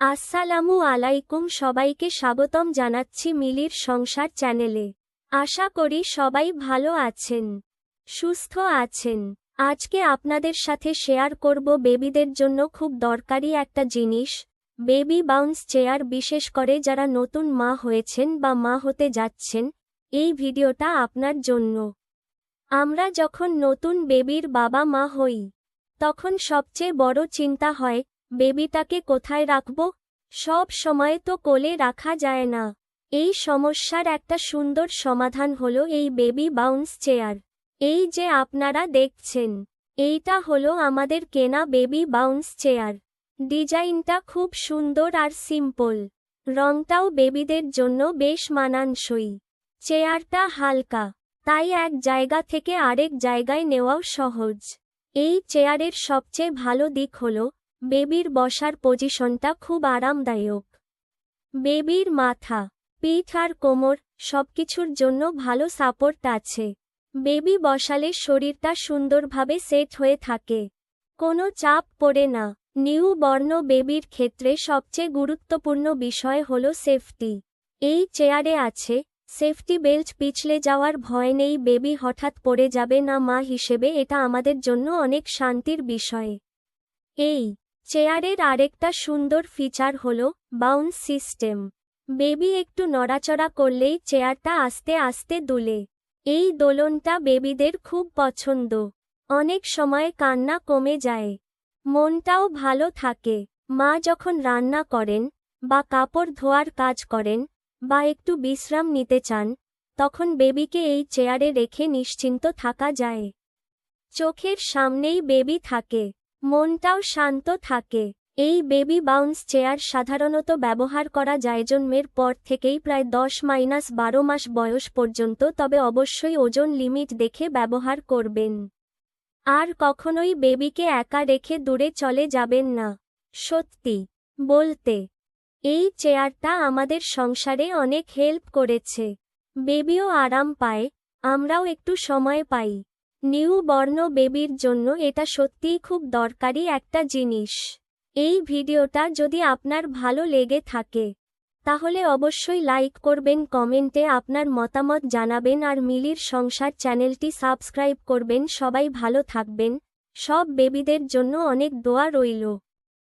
আসসালামু আলাইকুম সবাইকে স্বাগতম জানাচ্ছি মিলির সংসার চ্যানেলে। আশা করি সবাই ভালো আছেন, সুস্থ আছেন। আজকে আপনাদের সাথে শেয়ার করব বেবিদের জন্য খুব দরকারি একটা জিনিস, বেবি বাউন্স চেয়ার, বিশেষ করে যারা নতুন মা হয়েছেন বা মা হতে যাচ্ছেন, এই ভিডিওটা আপনার জন্য। আমরা যখন নতুন বেবির বাবা মা হই, তখন সবচেয়ে বড় চিন্তা হয় বেবিটাকে কোথায় রাখব? সব সময় তো কোলে রাখা যায় না। এই সমস্যার একটা সুন্দর সমাধান হলো এই বেবি বাউন্স চেয়ার। এই যে আপনারা দেখছেন, এইটা হলো আমাদের কেনা বেবি বাউন্স চেয়ার। ডিজাইনটা খুব সুন্দর আর সিম্পল। রংটাও বেবিদের জন্য বেশ মানানসই। চেয়ারটা হালকা, তাই এক জায়গা থেকে আরেক জায়গায় নেওয়াও সহজ। এই চেয়ারের সবচেয়ে ভালো দিক হল বেবির বসার পজিশনটা খুব আরামদায়ক। বেবির মাথা, পিঠ আর কোমর সবকিছুর জন্য ভালো সাপোর্ট আছে। বেবি বসালে শরীরটা সুন্দরভাবে সেট হয়ে থাকে। কোনো চাপ পড়ে না। নিউ বর্ণ বেবির ক্ষেত্রে সবচেয়ে গুরুত্বপূর্ণ বিষয় হল সেফটি। এই চেয়ারে আছে, সেফটি বেল্ট পিছলে যাওয়ার ভয় নেই, বেবি হঠাৎ পড়ে যাবে না মা হিসেবে, এটা আমাদের জন্য অনেক শান্তির বিষয়। এই চেয়ারের আরেকটা সুন্দর ফিচার হল বাউন্স সিস্টেম। বেবি একটু নড়াচড়া করলেই চেয়ারটা আস্তে আস্তে দুলে। এই দোলনটা বেবিদের খুব পছন্দ। অনেক সময় কান্না কমে যায়। মনটাও ভালো থাকে। মা যখন রান্না করেন বা কাপড় ধোয়ার কাজ করেন বা একটু বিশ্রাম নিতে চান, তখন বেবিকে এই চেয়ারে রেখে নিশ্চিন্ত থাকা যায়। চোখের সামনেই বেবি থাকে। মনটাও শান্ত থাকে। এই বেবি বাউন্স চেয়ার সাধারণত ব্যবহার করা যায় জন্মের পর থেকেই প্রায় দশ মাইনাস বারো মাস বয়স পর্যন্ত, তবে অবশ্যই ওজন লিমিট দেখে ব্যবহার করবেন। আর কখনোই বেবিকে একা রেখে দূরে চলে যাবেন না। সত্যি বলতে, এই চেয়ারটা আমাদের সংসারে অনেক হেল্প করেছে। বেবিও আরাম পায়, আমরাও একটু সময় পাই। নিউ বর্ণ বেবির জন্য এটা সত্যিই খুব দরকারি একটা জিনিস। এই ভিডিওটা যদি আপনার ভালো লেগে থাকে, তাহলে অবশ্যই লাইক করবেন, কমেন্টে আপনার মতামত জানাবেন আর মিলির সংসার চ্যানেলটি সাবস্ক্রাইব করবেন। সবাই ভালো থাকবেন। সব বেবিদের জন্য অনেক দোয়া রইল।